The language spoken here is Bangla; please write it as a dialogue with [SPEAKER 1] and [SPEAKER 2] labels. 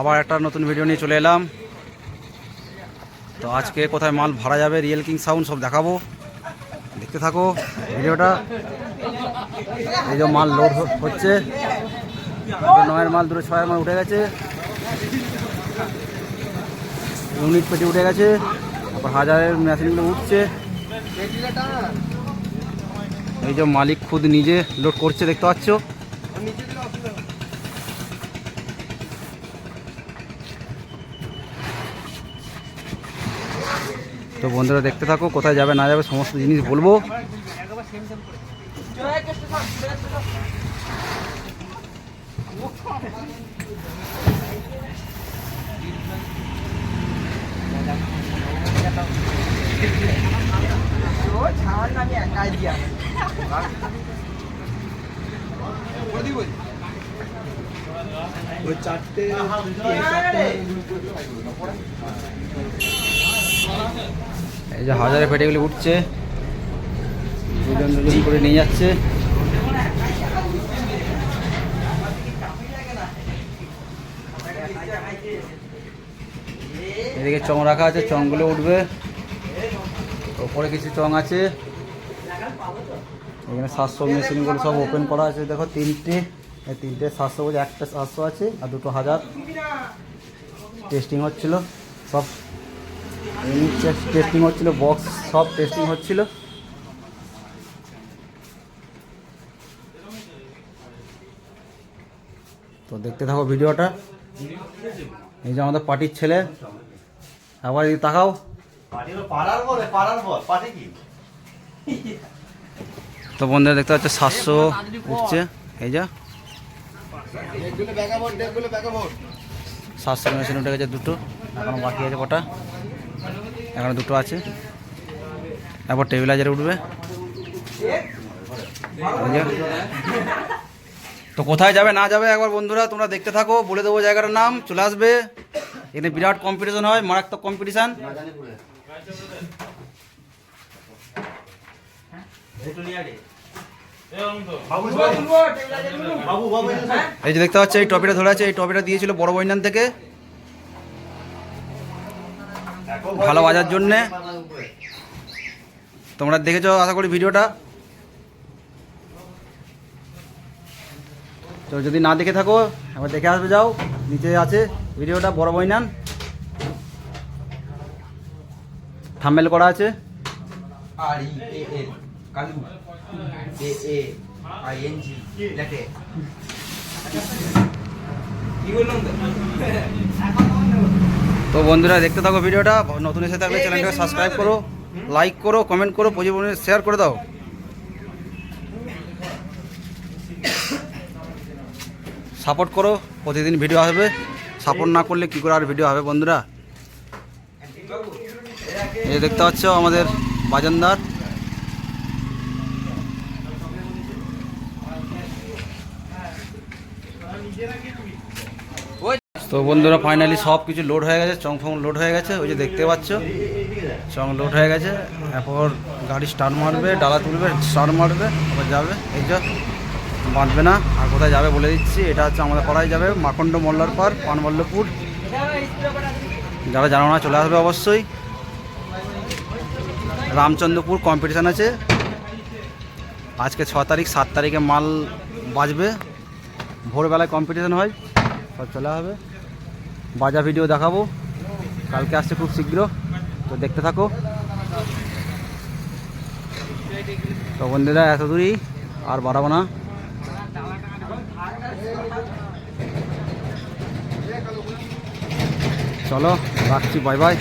[SPEAKER 1] আবার একটা নতুন ভিডিও নিয়ে চলে এলাম। তো আজকে কোথায় মাল ভাড়া যাবে রিয়েল কিং সাউন্ড সব দেখাবো। দেখতে থাকো ভিডিওটা। এই যে মাল লোড হচ্ছে। নয়ের মাল, দুটো ছয়ের মাল উঠে গেছে। ইউনিট পেটি উঠে গেছে। তারপর হাজারের মেশিনগুলো উঠছে। এই যে মালিক খুদ নিজে লোড করছে, দেখতে পাচ্ছ? তো বন্ধুরা দেখতে থাকো কোথায় যাবে না যাবে সমস্ত জিনিস বলব। এই যে হাজারে পেটেগুলি উঠছে। করে নিয়ে যাচ্ছে। এদিকে চং রাখা আছে, চংগুলো উঠবে। ওপরে কিছু চং আছে। এখানে সাতশো মেশিনগুলো সব ওপেন করা আছে। দেখো, তিনটে। তিনটে সাতশো বলছে, একটা সাতশো আছে আর দুটো হাজার। টেস্টিং হচ্ছিল। সব ইউনিট টেস্টিং হচ্ছিল বক্স সব টেস্টিং হচ্ছিল। তো দেখতে থাকো ভিডিওটা। এই যে আমাদের পার্টির ছেলে। আবার এই তাকাও। তো বন্ধুরা দেখতে পাচ্ছে সাতশো উঠছে। এই যা। সাতশো মেশিন উঠে গেছে দুটো। এখনও বাকি আছে কটা? এখনও দুটো আছে। তারপর টেবিলাইজারে উঠবে। তো কোথায় যাবে, না যাবে, একবার বন্ধুরা তোমরা দেখতে থাকো, বলে দেবো জায়গাটার নাম, চলে আসবে। এখানে বিরাট কম্পিটিশন হয়, মারাত্মক কম্পিটিশান এই যে দেখতে পাচ্ছ, এই টপিটা ধরে আছে এই টপিটা দিয়েছিল বড় বইনান থেকে। ভালো বাজার জন্যে। তোমরা দেখেছ আশা করি ভিডিওটা? তো যদি না দেখে থাকো আবার দেখে আসবে, যাও। নিচে আছে ভিডিওটা, বড় বইনান থাম্বেল করা আছে।
[SPEAKER 2] লেটে কি বললাম
[SPEAKER 1] তো বন্ধুরা, দেখতে থাকো ভিডিওটা। নতুন এসে থাকলে চ্যানেলটাকে সাবস্ক্রাইব করো লাইক করো কমেন্ট করো, প্রচুর শেয়ার করে দাও। সাপোর্ট করো, প্রতিদিন ভিডিও আসবে। সাপোর্ট না করলে কি করে আর ভিডিও হবে বন্ধুরা? এই দেখতে পাচ্ছ আমাদের বাজানদার। তো বন্ধুরা ফাইনালি সব কিছু লোড হয়ে গেছে চং ফং লোড হয়ে গেছে, ওই যে দেখতে পাচ্ছ, চং লোড হয়ে গেছে, এরপর গাড়ি স্টার্ট মারবে, ডালা তুলবে স্টার্ট মারবে, আবার যাবে, এই যে বাঁধবে না, আর কোথায় যাবে বলে দিচ্ছি, এটা হচ্ছে আমাদের পাড়ায় যাবে, মাখণ্ড মোল্লার পার পানবল্লভপুর যারা জানো না, চলে আসবে অবশ্যই। রামচন্দ্রপুর কম্পিটিশান আছে। আজকে ছ তারিখ, সাত তারিখে মাল বাজবে। ভোরবেলায় কম্পিটিশান হয়, সব চলে হবে বাজা ভিডিও দেখাবো। কালকে আসছে খুব শীঘ্র। তো দেখতে থাকো। তো বন্ধুরা, এত দূরই আর বাড়াবো না। চলো, রাখছি বাই বাই